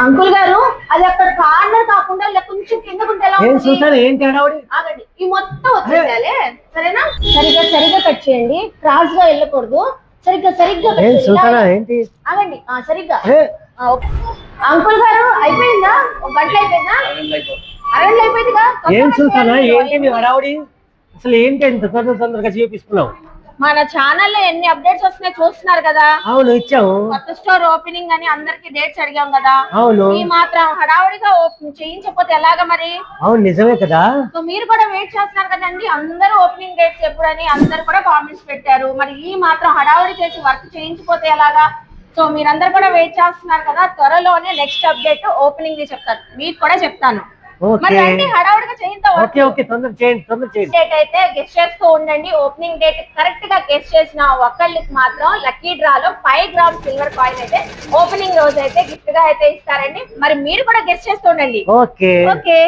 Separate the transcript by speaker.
Speaker 1: Uncle గారు అది అక్కడ కార్నర్ కాకుండా ఇలా కొంచెం
Speaker 2: ఏం
Speaker 1: ఉంటుంది?
Speaker 2: చూసాను ఏంటి హడావుడి?
Speaker 1: ఆగండి. ఈ మొత్తం వచ్చేసేయాలి. సరేనా? సరిగ్గా సరిగ్గా కట్ చేయండి. క్రాస్గా వెళ్ళకూడదు. సరిగ్గా సరిగ్గా cut
Speaker 2: ఏం
Speaker 1: చేయండి.
Speaker 2: చూసానా
Speaker 1: ఇలా-
Speaker 2: ఏంటి?
Speaker 1: ఆగండి. ఆ, సరిగ్గా.
Speaker 2: ఏ,
Speaker 1: ఆ, ఓకే. అంకుల్ గారు అయిపోయిందా? ఒక గంట అయిపోయిందా? అరగంట అయిపోయిందిగా?
Speaker 2: ఏం చూసానా. ఏంటి నీ హడావుడి? అసలు ఏంటి తొందర తొందరగా చూపిస్తున్నావు?
Speaker 1: మన ఛానల్లో ఎన్ని అప్డేట్స్ వస్తున్నాయి చూస్తున్నారు కదా.
Speaker 2: అవును ఇచ్చాము
Speaker 1: కొత్త స్టోర్ ఓపెనింగ్ అని అందరికి డేట్స్ అడిగాం కదా.
Speaker 2: అవును.
Speaker 1: ఈ మాత్రం హడావుడిగా ఓపెన్ చేయించకపోతే ఎలాగా మరి?
Speaker 2: అవును నిజమే కదా.
Speaker 1: సో మీరు కూడా వెయిట్ చేస్తున్నారు కదండి. అందరూ ఓపెనింగ్ డేట్స్ ఎప్పుడని అందరు కూడా కామెంట్స్ పెట్టారు. మరి ఈ మాత్రం హడావుడి చేసి వర్క్ చేయించిపోతే ఎలాగా? సో మీరందరూ కూడా వెయిట్ చేస్తున్నారు కదా. త్వరలోనే నెక్స్ట్ అప్డేట్ ఓపెనింగ్ ది చెప్తాను. మీకు కూడా చెప్తాను. మరి
Speaker 2: ఓకే
Speaker 1: రండి హడావుడిగా చేయిద్దాం
Speaker 2: ఓకే ఓకే తొందర చేయండి తొందర చేయండి.
Speaker 1: డేట్ అయితే గెస్ట్ చేస్తూ ఉండండి. ఓపెనింగ్ డేట్ కరెక్ట్గా గెస్ట్ చేసిన ఒక్కళ్ళకి మాత్రం లక్కీ డ్రాలో ఫైవ్ గ్రామ్ సిల్వర్ కాయిన్ అయితే ఓపెనింగ్ రోజు అయితే గిఫ్ట్గా అయితే ఇస్తారండి. మరి మీరు కూడా గెస్ట్ చేస్తూ ఉండండి.
Speaker 2: ఓకే.
Speaker 1: ఓకే.